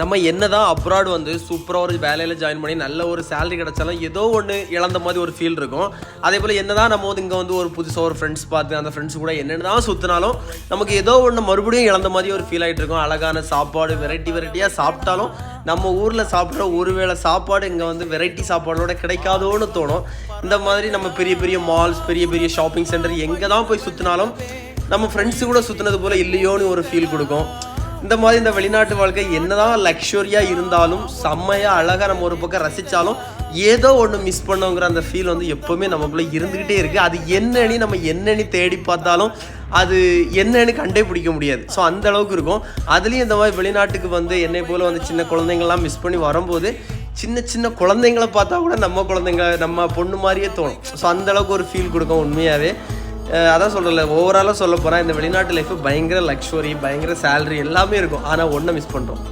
நம்ம என்ன தான் அப்ராட் வந்து சூப்பராக ஒரு வேலையில் ஜாயின் பண்ணி நல்ல ஒரு சேலரி கிடைச்சாலும் ஏதோ ஒன்று இழந்த மாதிரி ஒரு ஃபீல் இருக்கும். அதே போல் என்ன தான் நம்ம வந்து இங்கே வந்து ஒரு புதுசாக ஒரு ஃப்ரெண்ட்ஸ் பார்த்து அந்த ஃப்ரெண்ட்ஸ் கூட என்னென்ன தான் சுற்றினாலும் நமக்கு ஏதோ ஒன்று மறுபடியும் இழந்த மாதிரி ஒரு ஃபீல் ஆகிட்டு இருக்கும். அழகான சாப்பாடு வெரைட்டி வெரைட்டியாக சாப்பிட்டாலும் நம்ம ஊரில் சாப்பிட்ற ஒரு வேளை சாப்பாடு இங்கே வந்து வெரைட்டி சாப்பாடோட கிடைக்காதோன்னு தோணும். இந்த மாதிரி நம்ம பெரிய பெரிய மால்ஸ் பெரிய பெரிய ஷாப்பிங் சென்டர் எங்கே தான் போய் சுற்றினாலும் நம்ம ஃப்ரெண்ட்ஸு கூட சுற்றினது போல் இல்லையோன்னு ஒரு ஃபீல் கொடுக்கும். இந்த மாதிரி இந்த வெளிநாட்டு வாழ்க்கை என்னதான் லக்ஸுரியாக இருந்தாலும் செம்மையாக அழகாக நம்ம ஒரு பக்கம் ரசித்தாலும் ஏதோ ஒன்று மிஸ் பண்ணோங்கிற அந்த ஃபீல் வந்து எப்போவுமே நமக்குள்ளே இருந்துக்கிட்டே இருக்குது அது என்னன்னு நம்ம என்னன்னு தேடி பார்த்தாலும் அது என்னன்னு கண்டே பிடிக்க முடியாது. ஸோ அந்த அளவுக்கு இருக்கும். அதுலேயும் இந்த மாதிரி வெளிநாட்டுக்கு வந்து என்னை போல் வந்து சின்ன குழந்தைங்கள்லாம் மிஸ் பண்ணி வரும்போது சின்ன சின்ன குழந்தைங்கள பார்த்தா கூட நம்ம குழந்தைங்க நம்ம பொண்ணு மாதிரியே தோணும். ஸோ அந்த அளவுக்கு ஒரு ஃபீல் கொடுக்கும் உண்மையாகவே அதான் சொல்கிறல ஓவராலாக சொல்ல போகிறேன் இந்த வெளிநாட்டு லைஃப் பயங்கர லக்ஸுரி பயங்கர சேலரி எல்லாமே இருக்கும். ஆனால் ஒன்றை மிஸ் பண்ணுறோம்